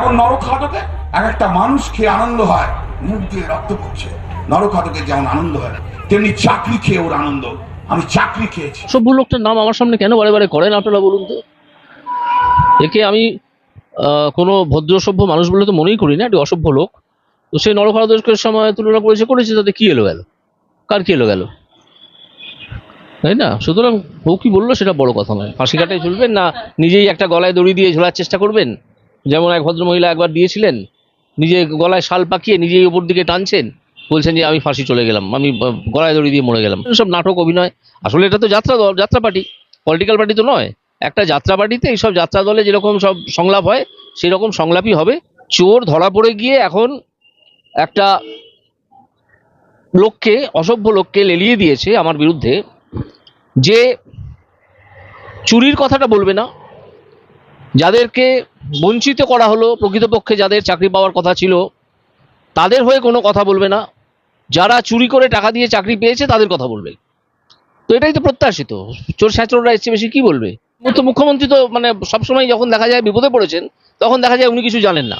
এখন নরখাদকে এক একটা মানুষ খেয়ে আনন্দ হয়, মুখ দিয়ে রক্ত পড়ছে। নরখাদকের যেমন আনন্দ হয়, তেমনি চাকরি খেয়ে ওর আনন্দ। আমি চাকরি খেয়েছি। অসভ্য লোকটার নাম আমার সামনে কেন বারে বারে করেন আপনারা বলুন তো? একে আমি কোনো ভদ্র সভ্য মানুষ বলে তো মনেই করি না, একটি অসভ্য লোক। তো সেই নরখাদকের সময় তুলনা করেছে করেছে, তাতে কি এলো গেল? কার কি এলো গেল? তাই না? সুতরাং ও কি বলল সেটা বড় কথা নয়। ফাঁসি কাটায় ঝুলবেন না, নিজেই একটা গলায় দড়ি দিয়ে ঝোলার চেষ্টা করবেন? যেমন এক ভদ্রমহিলা একবার দিয়েছিলেন, নিজে গলায় শাল পাকিয়ে নিজেই ওপর দিকে টানছেন, বলছেন যে আমি ফাঁসি চলে গেলাম, আমি গলায় দড়ি দিয়ে মরে গেলাম। সব নাটক, অভিনয়, আসলে এটা তো যাত্রা দল যাত্রা পার্টি পলিটিক্যাল পার্টি তো নয়। একটা যাত্রা পার্টিতে এইসব যাত্রা দলে যেরকম সব সংলাপ হয় সেই রকম সংলাপই হবে। চোর ধরা পড়ে গিয়ে এখন একটা লোককে, অসভ্য লোককে লেলিয়ে দিয়েছে আমার বিরুদ্ধে, যে চুরির কথাটা বলবে না, যাদেরকে বঞ্চিত করা হলো প্রকৃতপক্ষে যাদের চাকরি পাওয়ার কথা ছিল, তাদের হয়ে কোনো কথা বলবে না। যারা চুরি করে টাকা দিয়ে চাকরি পেয়েছে, তাদের কথা বলবে। তো এটাই তো প্রত্যাশিত। চোর ছাত্ররা এসছে বেশি কি বলবে? তো মুখ্যমন্ত্রী তো মানে সবসময় যখন দেখা যায় বিপদে পড়েছেন, তখন দেখা যায় উনি কিছু জানেন না।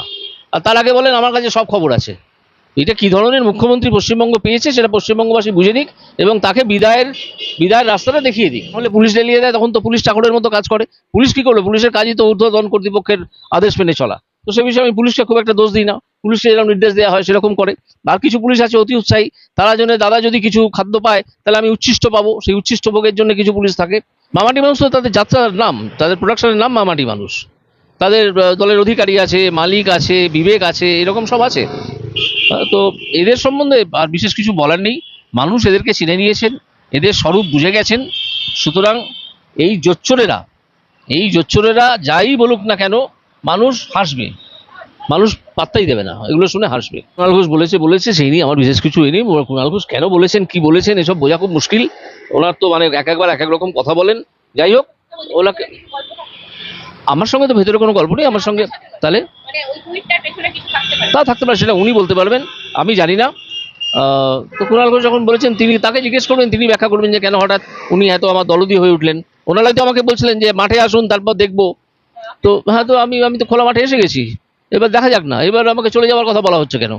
আর তার আগে বলেন, আমার কাছে সব খবর আছে। এটা কি ধরনের মুখ্যমন্ত্রী পশ্চিমবঙ্গ পেয়েছে সেটা পশ্চিমবঙ্গবাসী বুঝে নিক এবং তাকে বিদায়ের বিদায়ের রাস্তাটা দেখিয়ে দিক। নাহলে পুলিশ লেলিয়ে দেয়, তখন তো পুলিশ চাকরের মতো কাজ করে। পুলিশ কি করল? পুলিশের কাজই তো ঊর্ধ্বতন কর্তৃপক্ষের আদেশ মেনে চলা। তো সে বিষয়ে আমি পুলিশকে খুব একটা দোষ দিই না। পুলিশকে যেরকম নির্দেশ দেওয়া হয় সেরকম করে। আর কিছু পুলিশ আছে অতি উৎসাহী। তারা জন্য, দাদা যদি কিছু খাদ্য পায়, তাহলে আমি উচ্ছিষ্ট পাবো। সেই উচ্ছিষ্ট ভোগের জন্য কিছু পুলিশ থাকে। মামাটি মানুষ তো তাদের যাত্রার নাম। তাদের প্রোডাকশনের নাম মামাটি মানুষ। তাদের দলের অধিকারী আছে, মালিক আছে, বিবেক আছে, এরকম সব আছে। তো এদের সম্বন্ধে আর বিশেষ কিছু বলার নেই। মানুষ এদেরকে চিনে নিয়েছেন, এদের স্বরূপ বুঝে গেছেন। সুতরাং এই জোচ্চরেরা এই জোচ্চরেরা যাই বলুক না কেন, মানুষ হাসবে। মানুষ পাত্তাই দেবে না, এগুলো শুনে হাসবে। কুণাল ঘোষ বলেছে বলেছে, সেই নিয়ে আমার বিশেষ কিছু এনে কুণাল ঘোষ কেন বলেছেন, কি বলেছেন, এসব বোঝা খুব মুশকিল। ওনার তো মানে এক একবার এক এক রকম কথা বলেন। যাই হোক, ওনাকে আমার সঙ্গে তো ভেতরে কোনো গল্প নেই, আমার সঙ্গে তাহলে মানে তা থাকতে পারে সেটা উনি বলতে পারবেন আমি জানি না। তো কুণাল ঘোষ যখন বলেছেন তিনি তাকে জিজ্ঞেস করবেন তিনি ব্যাখ্যা করবেন যে কেন হঠাৎ উনি এত আমার দলদি হয়ে উঠলেন। ওনারা তো আমাকে বলছিলেন যে মাঠে আসুন তারপর দেখব। তো হ্যাঁ তো আমি আমি তো খোলা মাঠে এসে গেছি। এবার দেখা যাক না এবার আমাকে চলে যাওয়ার কথা বলা হচ্ছে কেন?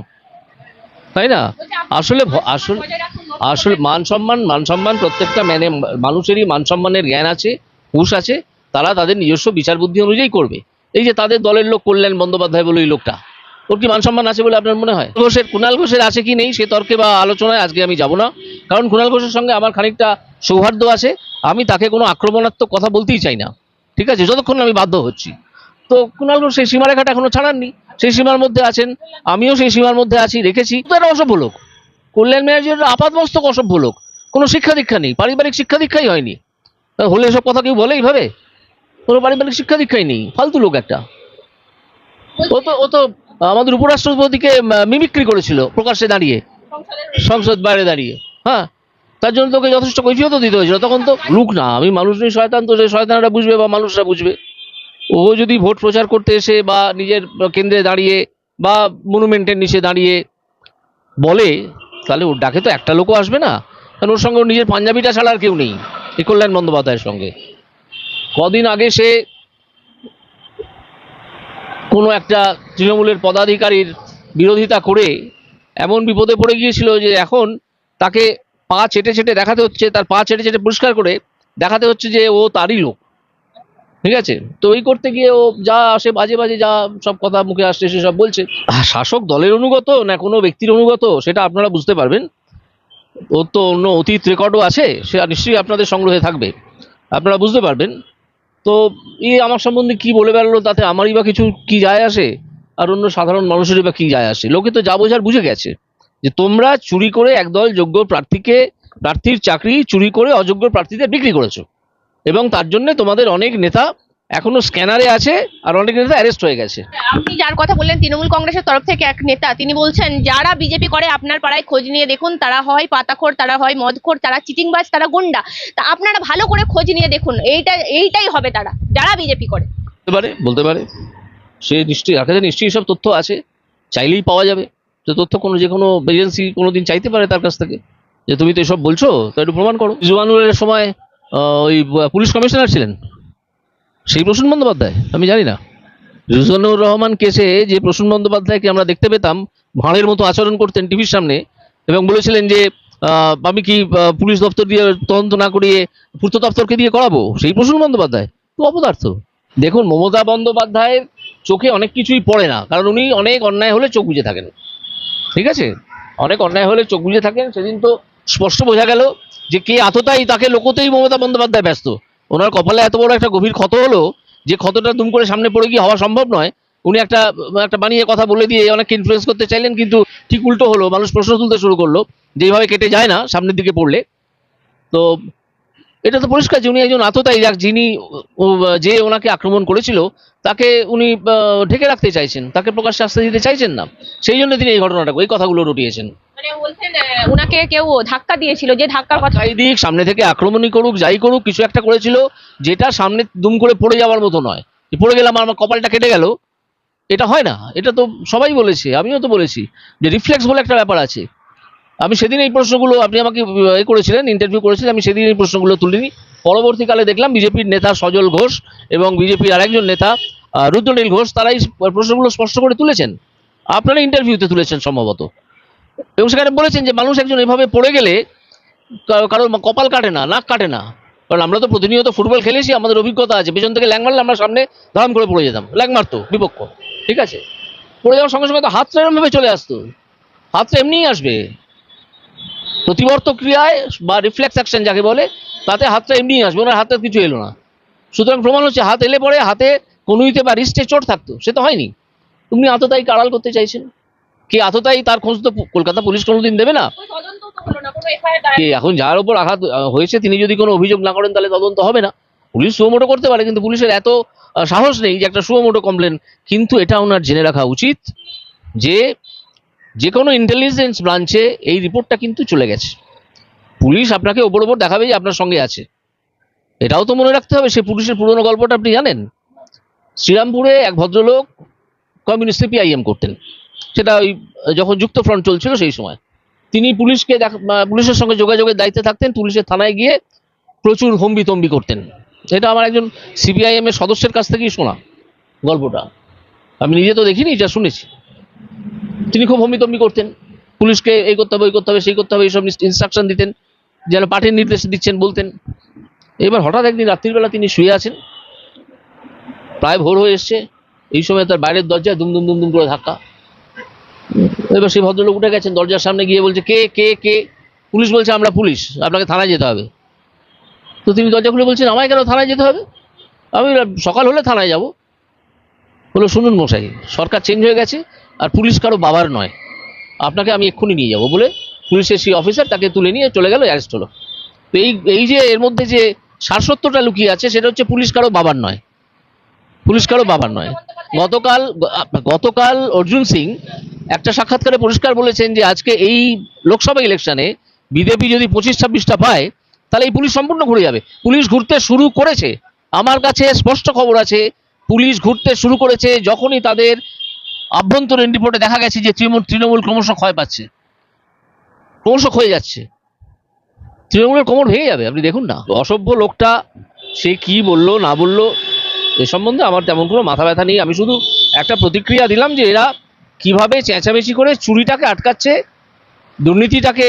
তাই না? আসলে আসলে আসলে মান সম্মান মান সম্মান প্রত্যেকটা মানে মানুষেরই মান সম্মানের জ্ঞান আছে হুঁশ আছে তারা তাদের নিজস্ব বিচার বুদ্ধি অনুযায়ী করবে। এই যে তাদের দলের লোক কল্যাণ বন্দ্যোপাধ্যায় বলে এই লোকটা, ওর কি মান সম্মান আছে বলে আপনার মনে হয়? ঘোষের কুণাল ঘোষের আছে কি নেই, সে তর্কে বা আলোচনায় আজকে আমি যাব না। কারণ কুণাল ঘোষের সঙ্গে আমার খানিকটা সৌহার্দ্য আছে, আমি তাকে কোনো আক্রমণাত্মক কথা বলতেই চাই না। ঠিক আছে? যতক্ষণ আমি বাধ্য হচ্ছি। তো কুণাল ঘোষ সেই সীমারেখাটা এখনও ছাড়াননি। সেই সীমার মধ্যে আছেন, আমিও সেই সীমার মধ্যে আছি, রেখেছি। তো একটা অসভ্য লোক। কল্যাণ ম্যানেজার আপাতমস্তক অসভ্য লোক। কোনো শিক্ষা দীক্ষা নেই, পারিবারিক শিক্ষা দীক্ষাই হয়নি। হলে এসব কথা কেউ বলে এইভাবে? কোনো পারিবারিক শিক্ষা দীক্ষাই নেই, ফালতু লোক একটা। ও তো ও তো আমাদের উপরাষ্ট্রপতিকে মিমিক্রি করেছিল প্রকাশ্যে দাঁড়িয়ে, সংসদ বাইরে দাঁড়িয়ে হ্যাঁ? তার জন্য তোকে যথেষ্ট কৈফিয়তও দিতে হয়েছিল। তখন তো লুক না, আমি মানুষ নেই, শয়তান তো সেই শয়তানরা বুঝবে বা মানুষরা বুঝবে। ও যদি ভোট প্রচার করতে এসে বা নিজের কেন্দ্রে দাঁড়িয়ে বা মনুমেন্টের নিচে দাঁড়িয়ে বলে, তাহলে ওর ডাকে তো একটা লোকও আসবে না। কারণ ওর সঙ্গে ওর নিজের পাঞ্জাবিটা ছাড়া আর কেউ নেই, এই কল্যাণ বন্দ্যোপাধ্যায়ের সঙ্গে। কদিন আগে সে কোনো একটা তৃণমূলের পদাধিকারীর বিরোধিতা করে এমন বিপদে পড়ে গিয়েছিল যে এখন তাকে পা চেটে চেটে দেখাতে হচ্ছে তার পা চেটে চেটে পরিষ্কার করে দেখাতে হচ্ছে যে ও তারই লোক। ঠিক আছে? তো ওই করতে গিয়ে ও যা আসে বাজে বাজে যা সব কথা মুখে আসছে সেসব বলছে। আহ, শাসক দলের অনুগত না কোনো ব্যক্তির অনুগত সেটা আপনারা বুঝতে পারবেন। ওর তো অন্য অতীত রেকর্ডও আছে সে নিশ্চয়ই আপনাদের সংগ্রহে থাকবে। আপনারা বুঝতে পারবেন। তো এই আমার সম্বন্ধে কি বলে বেড়ালো, তাতে আমারই বা কিছু কি যায় আসে? আর অন্য সাধারণ মানুষেরই বা কি যায় আসে? লোকে তো যা বোঝার বুঝে গেছে। যে তোমরা চুরি করে একদল যোগ্য প্রার্থীকে, প্রার্থীর চাকরি চুরি করে অযোগ্য প্রার্থীদের বিক্রি করেছ। এবং তার জন্য তোমাদের অনেক নেতা এখনও স্ক্যানারে আছে আর অনেক নেতা অ্যারেস্ট হয়ে গেছে। আপনি যার কথা বললেন তৃণমূল কংগ্রেসের তরফ থেকে এক নেতা তিনি বলছেন যারা বিজেপি করে আপনার পাড়ায় খোঁজ নিয়ে দেখুন তারা হয় পাতাখোর তারা হয় মদখোর তারা চিটিংবাজ তারা গুন্ডা। তা আপনারা ভালো করে খোঁজ নিয়ে দেখুন এইটা এইটাই হবে তারা যারা বিজেপি করে। বলতে পারে বলতে পারে। সে নিশ্চয়ই তার কাছে নিশ্চয়ই সব তথ্য আছে চাইলেই পাওয়া যাবে। তো তথ্য কোনো যে কোনো এজেন্সি কোনো দিন চাইতে পারে তার কাছ থেকে। যে তুমি তো এসব বলছো তো একটু প্রমাণ করো। জুয়ানুরের সময় ওই পুলিশ কমিশনার ছিলেন? সেই প্রসূন বন্দ্যোপাধ্যায়? আমি জানি না। রিজনুর রহমান কেসে যে প্রসূন বন্দ্যোপাধ্যায়কে আমরা দেখতে পেতাম, ভাঁড়ের মতো আচরণ করতেন টিভির সামনে এবং বলেছিলেন যে আমি কি পুলিশ দপ্তর দিয়ে তদন্ত না করিয়ে পূর্ত দপ্তরকে দিয়ে করাবো? সেই প্রসূন বন্দ্যোপাধ্যায়। তো অপদার্থ। দেখুন, মমতা বন্দ্যোপাধ্যায়ের চোখে অনেক কিছুই পড়ে না, কারণ উনি অনেক অন্যায় হলে চোখ বুজে থাকেন। ঠিক আছে? অনেক অন্যায় হলে চোখ বুজে থাকেন। সেদিন তো স্পষ্ট বোঝা গেল যে কে আততাই তাকে লোকতেই মমতা বন্দ্যোপাধ্যায় ব্যস্ত। ওনার কপালে এত বড় একটা গভীর ক্ষত হলো যে ক্ষতটা দুম করে সামনে পড়ে গিয়ে হওয়া সম্ভব নয়। উনি একটা একটা বানিয়ে কথা বলে দিয়ে অনেককে ইনফ্লুয়েন্স করতে চাইলেন, কিন্তু ঠিক উল্টো হলো, মানুষ প্রশ্ন তুলতে শুরু করল যে এইভাবে কেটে যায় না সামনের দিকে পড়লে। তো এটা তো পরিষ্কার যে উনি একজন আততায়ী, যাক, যিনি যে ওনাকে আক্রমণ করেছিল, তাকে উনি ঢেকে রাখতে চাইছেন, তাকে প্রকাশ্যে আসতে দিতে চাইছেন না। সেই জন্য তিনি এই ঘটনাটা এই কথাগুলো রটিয়েছেন। মানে কেউ ধাক্কা দিয়েছিল, যে ধাক্কার কথা দিক, সামনে থেকে আক্রমণই করুক, যাই করুক, কিছু একটা করেছিল, যেটা সামনে দুম করে যাওয়ার মতো নয়। আমার কপালটা কেটে এটা হয় না, এটা তো সবাই বলেছে, আমিও তো বলেছি যে রিফ্লেক্স বলে একটা ব্যাপার আছে। আমি সেদিন এই প্রশ্নগুলো, আপনি আমাকে করেছিলেন ইন্টারভিউ করেছিলেন, আমি সেদিন এই প্রশ্নগুলো তুলিনি। পরবর্তীকালে দেখলাম বিজেপির নেতা সজল ঘোষ এবং বিজেপির আরেকজন নেতা রুদ্রনীল ঘোষ, তারাই প্রশ্নগুলো স্পষ্ট করে তুলেছেন। আপনারা ইন্টারভিউতে তুলেছেন সম্ভবত। এবং সেখানে বলেছেন যে মানুষ একজন এভাবে পড়ে গেলে কারো- কারোর কপাল কাটে না, নাক কাটে না। কারণ আমরা তো প্রতিনিয়ত ফুটবল খেলেছি, আমাদের অভিজ্ঞতা আছে। পেছন থেকে ল্যাং মারলে আমরা সামনে ধারাম করে পড়ে যেতাম ল্যাং মারতো বিপক্ষ। ঠিক আছে? পড়ে যাওয়ার সঙ্গে সঙ্গে তো হাতটা এরমভাবে চলে আসতো। হাতটা এমনিই আসবে। প্রতিবর্ত ক্রিয়ায় বা রিফ্লেক্স অ্যাকশন যাকে বলে, তাতে হাতটা এমনিই আসবে, ওনার হাতে কিছু এলো না। সুতরাং প্রমাণ হচ্ছে হাত এলে পরে হাতে কনুইতে বা রিস্টে চোট থাকতো, সে তো হয়নি। তুমি আততাই কাড়াল করতে চাইছেন। কি আততাই তার খোঁজ তো কলকাতা পুলিশ কোনোদিন দেবে না? এখন যার উপর আঘাত হয়েছে তিনি যদি কোনো অভিযোগ না করেন তাহলে তদন্ত হবে না। পুলিশ সুমোটো করতে পারে কিন্তু পুলিশের এত সাহস নেই যে একটা সুমোটো কমপ্লেন। কিন্তু এটা ওনার জেনে রাখা উচিত যে যে কোনো ইন্টেলিজেন্স ব্রাঞ্চে এই রিপোর্টটা কিন্তু চলে গেছে। পুলিশ আপনাকে ওপর ওপর দেখাবে যে আপনার সঙ্গে আছে। এটাও তো মনে রাখতে হবে সে পুলিশের পুরনো গল্পটা আপনি জানেন? শ্রীরামপুরে এক ভদ্রলোক কমিউনিস্ট সিপিআইএম করতেন। সেটা ওই, যখন যুক্ত ফ্রন্ট চলছিল সেই সময়। তিনি পুলিশকে পুলিশের সঙ্গে যোগাযোগের দায়িত্বে থাকতেন, পুলিশের থানায় গিয়ে প্রচুর হম্বি তম্বি করতেন। এটা আমার একজন সিপিআইএম এর সদস্যের কাছ থেকেই শোনা গল্পটা। আমি নিজে তো দেখিনি, এটা শুনেছি। তিনি খুব হম্বি তম্বি করতেন। পুলিশকে এই করতে হবে, ওই করতে হবে, সেই করতে হবে, এইসব ইনস্ট্রাকশন দিতেন। যেন পাঠের নির্দেশ দিচ্ছেন বলতেন। এবার হঠাৎ একদিন রাত্রিবেলা তিনি শুয়ে আছেন। প্রায় ভোর হয়ে এসছে। এই সময় তার বাইরের দরজায় দুম দুম দুম দুম করে ধাক্কা। এবার সেই ভদ্রলোক উঠে গেছেন, দরজার সামনে গিয়ে বলছে, কে কে কে? পুলিশ বলছে, আমরা পুলিশ, আপনাকে থানায় যেতে হবে। তো তিনি দরজা খুলে বলছেন, আমায় কেন থানায় যেতে হবে? আমি সকাল হলে থানায় যাব। বলো শুনুন মশাই, সরকার চেঞ্জ হয়ে গেছে, আর পুলিশ কারও বাবার নয়। আপনাকে আমি এক্ষুনি নিয়ে যাব। বলে পুলিশের সেই অফিসার তাকে তুলে নিয়ে চলে গেল অ্যারেস্ট হলো। তো এই এই যে এর মধ্যে যে সারসত্যটা লুকিয়ে আছে, সেটা হচ্ছে পুলিশ কারও বাবার নয়। পুলিশ কারও বাবার নয়। গতকাল গতকাল অর্জুন সিং একটা সাক্ষাৎকারে পরিষ্কার বলেছেন যে আজকে এই লোকসভা ইলেকশনে বিজেপি যদি পঁচিশ ছাব্বিশটা পায়, তাহলে এই পুলিশ সম্পূর্ণ ঘুরে যাবে। পুলিশ ঘুরতে শুরু করেছে। আমার কাছে স্পষ্ট খবর আছে, পুলিশ ঘুরতে শুরু করেছে যখনই তাদের আভ্যন্তরীণ রিপোর্টে দেখা গেছে যে তৃণমূল তৃণমূল ক্রমশ ক্ষয় পাচ্ছে। ক্রমশ ক্ষয়ে যাচ্ছে। তৃণমূলের কোমর ভেঙে যাবে, আপনি দেখুন না। অসভ্য লোকটা, সে কি বলল, না বলল, এ সম্বন্ধে আমার তেমন কোনো মাথা ব্যথা নেই। আমি শুধু একটা প্রতিক্রিয়া দিলাম যে এরা কীভাবে চেঁচামেচি করে চুরিটাকে আটকাচ্ছে দুর্নীতিটাকে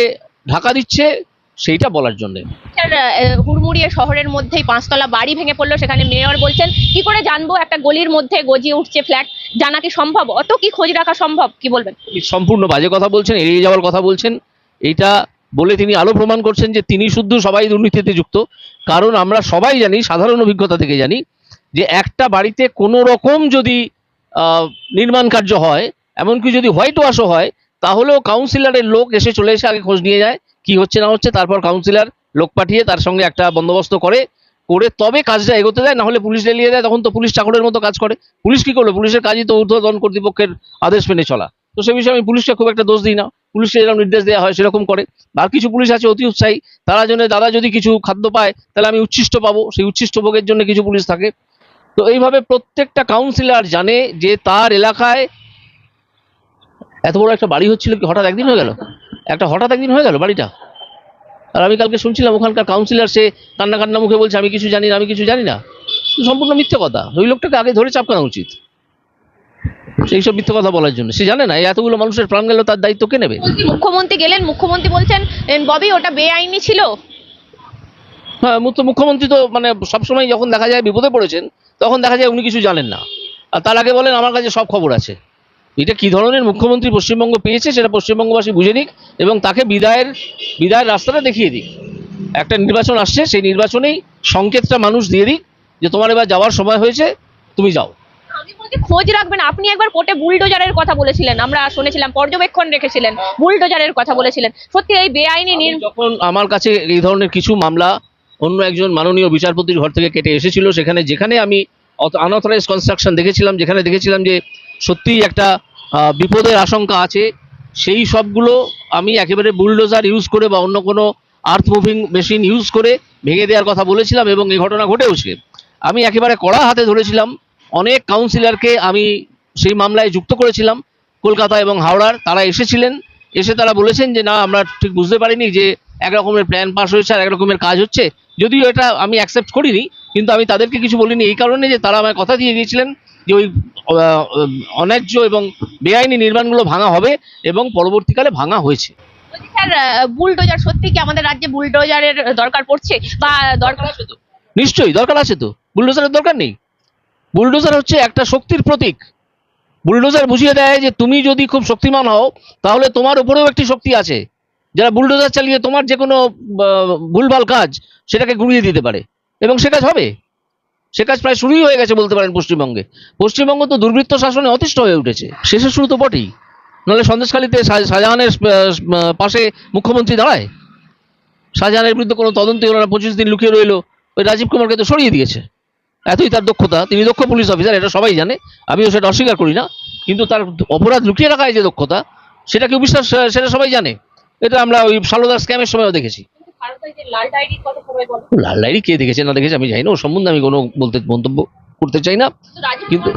ঢাকা দিচ্ছে সেইটা বলার জন্যে। হুড়মুড়িয়ে শহরের মধ্যেই পাঁচতলা বাড়ি ভেঙে পড়ল সেখানে মেয়র বলছেন কি করে জানব একটা গলির মধ্যে গজিয়ে উঠছে ফ্ল্যাট? জানা কি সম্ভব? অত কি খোঁজ রাখা সম্ভব? কি বলবেন? সম্পূর্ণ বাজে কথা বলছেন এড়িয়ে যাওয়ার কথা বলছেন। এইটা বলে তিনি আরও প্রমাণ করছেন যে তিনি শুদ্ধ সবাই দুর্নীতিতে যুক্ত। কারণ আমরা সবাই জানি সাধারণ অভিজ্ঞতা থেকে জানি যে একটা বাড়িতে কোনো রকম যদি নির্মাণ কার্য হয় এমনকি যদি হোয়াইট ওয়াশও হয়, তাহলেও কাউন্সিলরের লোক এসে চলে এসে আগে খোঁজ নিয়ে যায়, কি হচ্ছে না হচ্ছে, তারপর কাউন্সিলর লোক পাঠিয়ে তার সঙ্গে একটা বন্দোবস্ত করে করে তবে কাজটা এগোতে দেয় না হলে পুলিশ লেলিয়ে দেয়, তখন তো পুলিশ চাকরের মতো কাজ করে। পুলিশ কি করল? পুলিশের কাজই তো ঊর্ধ্বতন কর্তৃপক্ষের আদেশ মেনে চলা। তো সে বিষয়ে আমি পুলিশকে খুব একটা দোষ দিই না। পুলিশকে যেরকম নির্দেশ দেওয়া হয়, সেরকম করে। আর কিছু পুলিশ আছে, অতি উৎসাহী। তারা জন্য দাদা যদি কিছু খাদ্য পায়, তাহলে আমি উচ্ছিষ্ট পাবো। সেই উচ্ছিষ্ট ভোগের জন্য কিছু পুলিশ থাকে। তো এইভাবে প্রত্যেকটা কাউন্সিলর জানে যে তার এলাকায় এত বড় একটা বাড়ি হচ্ছিল কি হঠাৎ একদিন হয়ে গেল? একটা হঠাৎ একদিন হয়ে গেল বাড়িটা? আর আমি কালকে শুনছিলাম ওখানকার কাউন্সিলর সে কান্না কান্না মুখে বলছে আমি কিছু জানি না আমি কিছু জানি না। সম্পূর্ণ মিথ্যে কথা। ওই লোকটাকে আগে ধরে চাপ চাপকানো উচিত। সেই সব মিথ্যে কথা বলার জন্য। সে জানে না এতগুলো মানুষের প্রাণ গেল তার দায়িত্ব কে নেবে? মুখ্যমন্ত্রী গেলেন মুখ্যমন্ত্রী বলছেন "এ, ববি ওটা বেআইনি ছিল? হ্যাঁ মুখ্য- মুখ্যমন্ত্রী তো মানে সবসময় যখন দেখা যায় বিপদে পড়েছেন তখন দেখা যায় উনি কিছু জানেন না। আর তার আগে বলেন আমার কাছে সব খবর আছে। এটা কি ধরনের মুখ্যমন্ত্রী পশ্চিমবঙ্গ পেয়েছে সেটা পশ্চিমবঙ্গবাসী বুঝে নিক এবং তাকে বিদায়ের বিদায়ের রাস্তাটা দেখিয়ে দিক। একটা নির্বাচন আসছে সেই নির্বাচনেই সংকেতটা মানুষ দিয়ে দিক যে তোমার এবার যাওয়ার সময় হয়েছে তুমি যাও। খোঁজ রাখবেন আপনি একবার কোর্টে বুলডোজারের কথা বলেছিলেন। আমরা শুনেছিলাম পর্যবেক্ষণ রেখেছিলেন বুলডোজারের কথা বলেছিলেন। সত্যি এই বেআইনি যখন আমার কাছে এই ধরনের কিছু মামলা অন্য একজন মাননীয় বিচারপতির ঘর থেকে কেটে এসেছিল সেখানে যেখানে আমি আনঅথরাইজ কনস্ট্রাকশন দেখেছিলাম যেখানে দেখেছিলাম যে সত্যিই একটা বিপদের আশঙ্কা আছে। সেই সবগুলো আমি একেবারে বুলডোজার ইউজ করে বা অন্য কোনো আর্থ মুভিং মেশিন ইউজ করে ভেঙে দেওয়ার কথা বলেছিলাম এবং এই ঘটনা ঘটেওছে। আমি একেবারে কড়া হাতে ধরেছিলাম। অনেক কাউন্সিলরকে আমি সেই মামলায় যুক্ত করেছিলাম, কলকাতা এবং হাওড়ার। তারা এসেছিলেন, এসে তারা বলেছেন যে, না, আমরা ঠিক বুঝতে পারিনি যে এক রকমের প্ল্যান পাস হয়েছে আর এক রকমের কাজ হচ্ছে। যদিও এটা আমি অ্যাকসেপ্ট করিনি কিন্তু আমি তাদেরকে কিছু বলিনি। এই কারণে যে তারা আমায় কথা দিয়ে গিয়েছিলেন যে ওই অন্যায্য এবং বেআইনি নির্মাণগুলো ভাঙা হবে এবং পরবর্তীকালে ভাঙা হয়েছে। স্যার বুলডোজার সত্যি কি আমাদের রাজ্যে বুলডোজারের দরকার পড়ছে বা দরকার আছে তো। নিশ্চয়ই দরকার আছে তো। বুলডোজারের দরকার নেই। বুলডোজার হচ্ছে একটা শক্তির প্রতীক। বুলডোজার বুঝিয়ে দেয় যে তুমি যদি খুব শক্তিমান হও তাহলে তোমার উপরেও একটি শক্তি আছে। যারা বুলডোজার চালিয়ে তোমার যে কোনো ভুলভাল কাজ সেটাকে গুঁড়িয়ে দিতে পারে। এবং সে কাজ হবে। সে কাজ প্রায় শুরুই হয়ে গেছে বলতে পারেন পশ্চিমবঙ্গে। পশ্চিমবঙ্গ তো দুর্বৃত্ত শাসনে অতিষ্ঠ হয়ে উঠেছে। শেষের শুরু তো বটেই। নাহলে সন্দেশখালীতে শাহজাহানের পাশে মুখ্যমন্ত্রী দাঁড়ায়। শাহজাহানের বিরুদ্ধে কোনো তদন্তই হলো না। পঁচিশ দিন লুকিয়ে রইল। ওই রাজীব কুমারকে তো সরিয়ে দিয়েছে। এতই তার দক্ষতা। তিনি দক্ষ পুলিশ অফিসার, এটা সবাই জানে। আমিও সেটা অস্বীকার করি না। কিন্তু তার অপরাধ লুকিয়ে রাখায় যে দক্ষতা সেটা কেউ বিশ্বাস সেটা সবাই জানে। এটা আমরা ওই সালোদার স্ক্যামের সময়ও দেখেছি। লাল ডায়েরি কে দেখেছে না দেখেছে আমি জানি না। ওর সম্বন্ধে আমি কোনো বলতে মন্তব্য করতে চাই না। কিন্তু।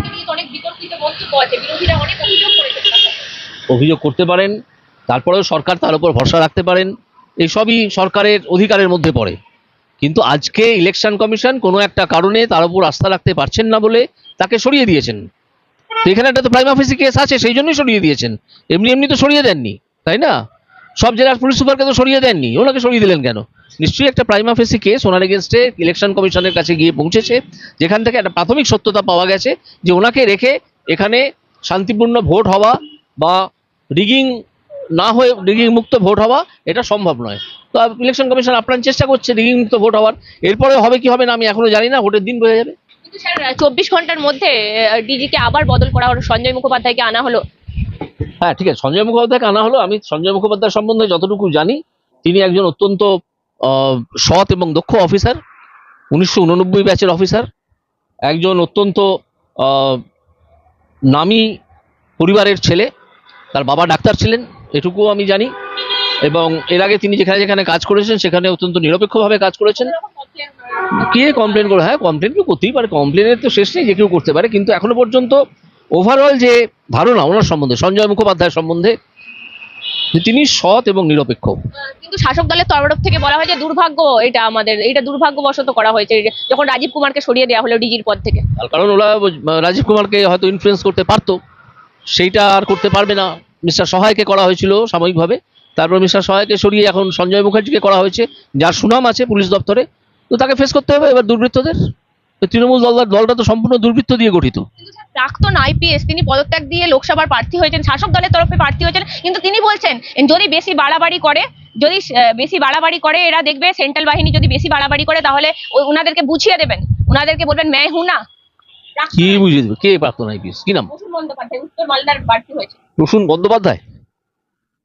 অভিযোগ করতে পারেন তারপরেও সরকার তার উপর ভরসা রাখতে পারেন। এই সবই সরকারের অধিকারের মধ্যে পড়ে। কিন্তু আজকে ইলেকশন কমিশন কোনো একটা কারণে তার উপর আস্থা রাখতে পারছেন না বলে তাকে সরিয়ে দিয়েছেন। এখানে একটা তো প্রাইম অফিসি কেস আছে সেই জন্যই সরিয়ে দিয়েছেন। এমনি এমনি তো সরিয়ে দেননি তাই না? সব জেলার পুলিশ সুপারকে তো সরিয়ে দেননি, ওনাকে সরিয়ে দিলেন কেন? নিশ্চয়ই একটা প্রাইম অফিসি কেস ওনার এগেনস্টে ইলেকশন কমিশনের কাছে গিয়ে পৌঁছেছে, যেখান থেকে একটা প্রাথমিক সত্যতা পাওয়া গেছে যে ওনাকে রেখে এখানে শান্তিপূর্ণ ভোট হওয়া বা রিগিং না হয়ে রিগিং মুক্ত ভোট হওয়া, এটা সম্ভব নয়। তো ইলেকশন কমিশন আপ্রাণ চেষ্টা করছে রিগিং মুক্ত ভোট হওয়ার, এরপরে হবে কি হবে না আমি এখনও জানি না, ভোটের দিন বোঝা যাবে। চব্বিশ ঘণ্টার মধ্যে ডিজিকে আবার বদল করা হলো সঞ্জয় মুখোপাধ্যায়কে আনা হলো। হ্যাঁ ঠিক আছে। সঞ্জয় মুখোপাধ্যায়কে আনা হলো। আমি সঞ্জয় মুখোপাধ্যায় সম্বন্ধে যতটুকু জানি, তিনি একজন অত্যন্ত সৎ এবং দক্ষ অফিসার, উনিশশো উননব্বই ব্যাচের অফিসার, একজন অত্যন্ত নামী পরিবারের ছেলে, তার বাবা ডাক্তার ছিলেন, এটুকুও আমি জানি। এবং এর আগে তিনি যেখানে যেখানে কাজ করেছেন, সেখানে অত্যন্ত নিরপেক্ষভাবে কাজ করেছেন। কে কমপ্লেন করে হ্যাঁ কমপ্লেন কেউ করতেই পারে। কমপ্লেনের তো শেষ নেই, যে কেউ করতে পারে। কিন্তু এখনও পর্যন্ত ওভারঅল যে ধারণা ওনার সম্বন্ধে সঞ্জয় মুখোপাধ্যায় সম্বন্ধে যে তিনি সৎ এবং নিরপেক্ষ। কিন্তু শাসক দলের তরফ থেকে বলা হয় যে দুর্ভাগ্য এটা আমাদের এটা দুর্ভাগ্যবশত করা হয়েছে যখন রাজীব কুমারকে সরিয়ে দেওয়া হলো ডিজির পদ থেকে। কারণ ওরা রাজীব কুমারকে হয়তো ইনফ্লুয়েন্স করতে পারতো সেইটা আর করতে পারবে না। মিস্টার সহায়কে করা হয়েছিল সাময়িকভাবে তারপর মিস্টার সহায়কে সরিয়ে এখন সঞ্জয় মুখার্জিকে করা হয়েছে যার সুনাম আছে পুলিশ দপ্তরে। তো তাকে ফেস করতে হবে এবার দুর্বৃত্তদের। তৃণমূল দল দলটা তো সম্পূর্ণ দুর্বৃত্ত দিয়ে গঠিত। প্রাক্তন আইপিএস তিনি পদত্যাগ দিয়ে লোকসভার প্রার্থী হয়েছেন শাসক দলের তরফে প্রার্থী হয়েছেন। কিন্তু তিনি বলছেন যদি বেশি বাড়াবাড়ি করে যদি বেশি বাড়াবাড়ি করে এরা দেখবে সেন্ট্রাল বাহিনী যদি বেশি বাড়াবাড়ি করে তাহলে ওনাদেরকে বুঝিয়ে দেবেন। ওনাদেরকে বলবেন ম্যায় হুনা। কি বুঝিয়ে দেবে? কে প্রাক্তন আইপিএস? কি নাম? বসুন বন্দ্যোপাধ্যায় উত্তর মালদার প্রার্থী হয়েছে রসুন বন্দ্যোপাধ্যায়?